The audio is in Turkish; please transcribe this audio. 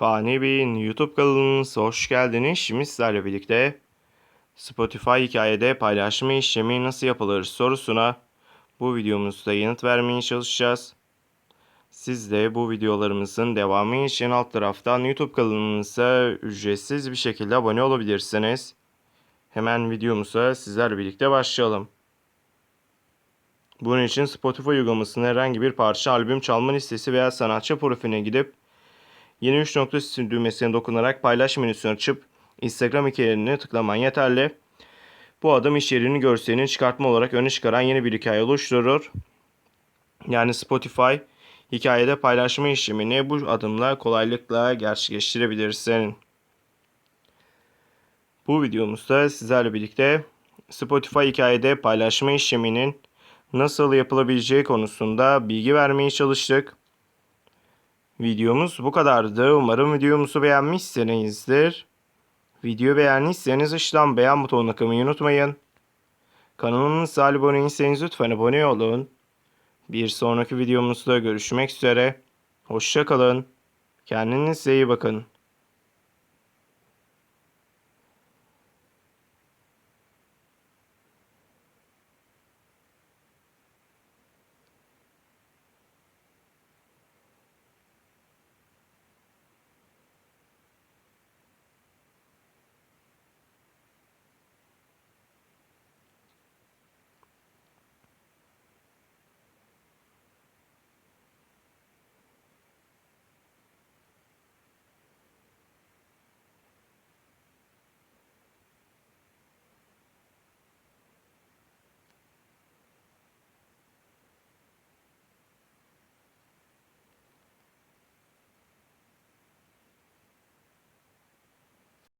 Fani Bey'in YouTube kanalınıza hoş geldiniz. Şimdi sizlerle birlikte Spotify hikayede paylaşma işlemi nasıl yapılır sorusuna bu videomuzda yanıt vermeye çalışacağız. Siz de bu videolarımızın devamı için alt taraftan YouTube kanalımıza ücretsiz bir şekilde abone olabilirsiniz. Hemen videomuza sizlerle birlikte başlayalım. Bunun için Spotify uygulamasının herhangi bir parça, albüm, çalma listesi veya sanatçı profiline gidip Yeni 3 nokta düğmesine dokunarak paylaş menüsünü açıp Instagram hikayelerini tıklaman yeterli. Bu adım iş yerinin görselini çıkartma olarak öne çıkaran yeni bir hikaye oluşturur. Yani Spotify hikayede paylaşma işlemini bu adımla kolaylıkla gerçekleştirebilirsin. Bu videomuzda sizlerle birlikte Spotify hikayede paylaşma işleminin nasıl yapılabileceği konusunda bilgi vermeye çalıştık. Videomuz bu kadardı. Umarım videomuzu beğenmişsinizdir. Video beğendiyseniz aşağıdan beğen butonuna kılmayı unutmayın. Kanalımıza abone değilseniz lütfen abone olun. Bir sonraki videomuzda görüşmek üzere. Hoşçakalın. Kendinize iyi bakın.